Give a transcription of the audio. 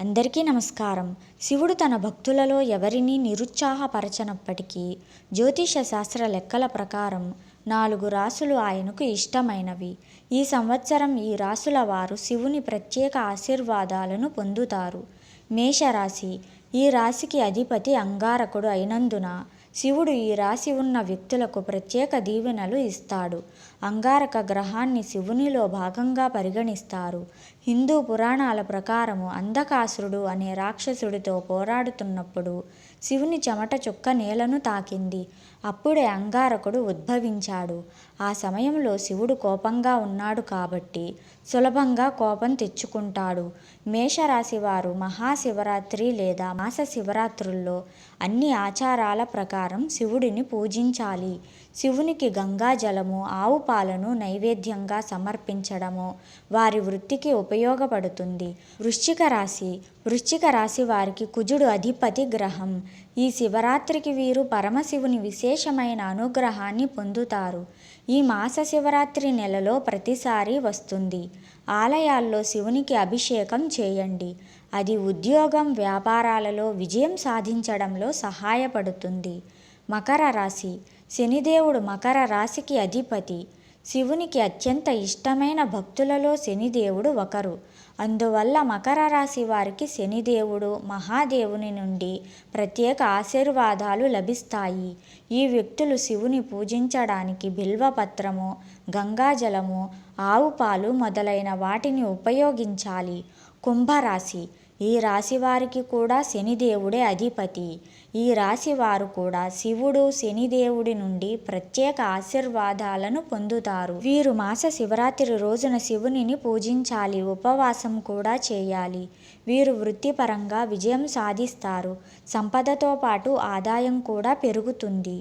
అందరికీ నమస్కారం. శివుడు తన భక్తులలో ఎవరిని నిరుత్సాహపరచనప్పటికీ జ్యోతిష శాస్త్ర లెక్కల ప్రకారం నాలుగు రాసులు ఆయనకు ఇష్టమైనవి. ఈ సంవత్సరం ఈ రాసుల వారు శివుని ప్రత్యేక ఆశీర్వాదాలను పొందుతారు. మేషరాశి ఈ రాశికి అధిపతి అంగారకుడు అయినందున శివుడు ఈ రాశి ఉన్న వ్యక్తులకు ప్రత్యేక దీవెనలు ఇస్తాడు. అంగారక గ్రహాన్ని శివునిలో భాగంగా పరిగణిస్తారు. హిందూ పురాణాల ప్రకారము అంధకాసురుడు అనే రాక్షసుడితో పోరాడుతున్నప్పుడు శివుని చెమట చుక్క నేలను తాకింది. అప్పుడే అంగారకుడు ఉద్భవించాడు. ఆ సమయంలో శివుడు కోపంగా ఉన్నాడు కాబట్టి సులభంగా కోపం తెచ్చుకుంటాడు. మేషరాశి వారు మహాశివరాత్రి లేదా మాస శివరాత్రుల్లో అన్ని ఆచారాల ప్రకారం శివుడిని పూజించాలి. శివునికి గంగా జలము ఆవు పాలను నైవేద్యంగా సమర్పించడము వారి వృత్తికి ఉపయోగపడుతుంది. వృశ్చిక రాశి వృశ్చిక రాశి వారికి కుజుడు అధిపతి గ్రహం. ఈ శివరాత్రికి వీరు పరమశివుని విశేషమైన అనుగ్రహాన్ని పొందుతారు. ఈ మాస శివరాత్రి నెలలో ప్రతిసారి వస్తుంది. ఆలయాల్లో శివునికి అభిషేకం చేయండి. అది ఉద్యోగం వ్యాపారాలలో విజయం సాధించడంలో సహాయపడుతుంది. మకర రాశి. శనిదేవుడు మకర రాశికి అధిపతి. శివునికి అత్యంత ఇష్టమైన భక్తులలో శనిదేవుడు ఒకరు. అందువల్ల మకర రాశి వారికి శనిదేవుడు మహాదేవుని నుండి ప్రత్యేక ఆశీర్వాదాలు లభిస్తాయి. ఈ వ్యక్తులు శివుని పూజించడానికి బిల్వపత్రము గంగాజలము ఆవు పాలు మొదలైన వాటిని ఉపయోగించాలి. కుంభరాశి ఈ రాశి వారికి కూడా శనిదేవుడే అధిపతి. ఈ రాశి వారు కూడా శివుడు శనిదేవుడి నుండి ప్రత్యేక ఆశీర్వాదాలను పొందుతారు. వీరు మాస శివరాత్రి రోజున శివునిని పూజించాలి ఉపవాసం కూడా చేయాలి. వీరు వృత్తిపరంగా విజయం సాధిస్తారు. సంపదతో పాటు ఆదాయం కూడా పెరుగుతుంది.